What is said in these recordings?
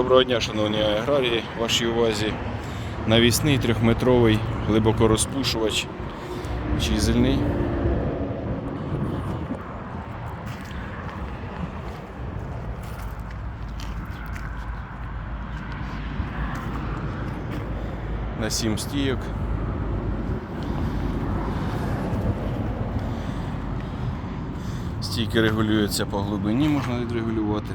Доброго дня, шановні аграрії, вашій увазі навісний трьохметровий глибокорозпушувач чизельний. На 7 стійок. Стійки регулюються по глибині, можна відрегулювати.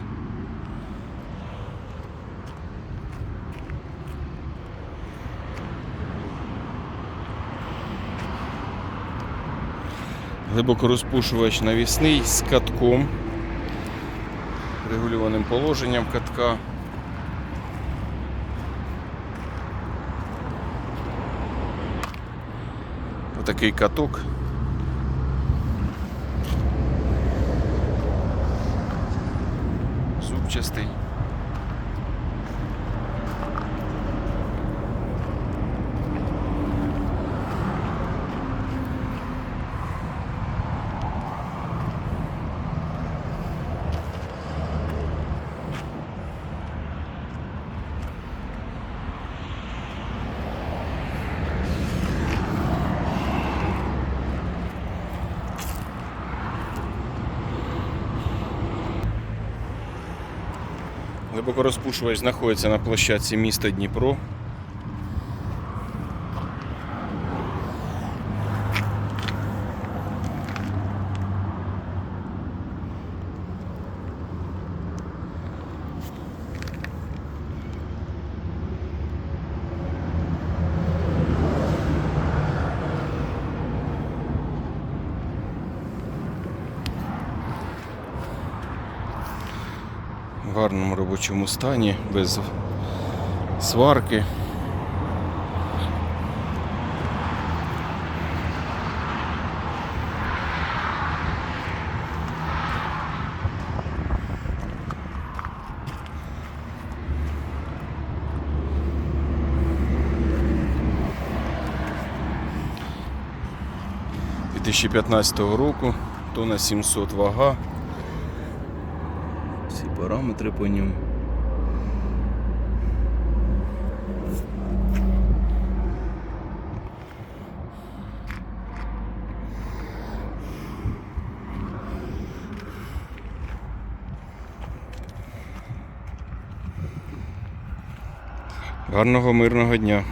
Глибокорозпушувач навісний з катком, регульованим положенням катка. Отакий каток. Зубчастий. Глибокорозпушувач знаходиться на площадці міста Дніпро. В гарному робочому стані, без сварки. – 2015 року, тонна 700 вага. Параметри по ньому. Гарного мирного дня.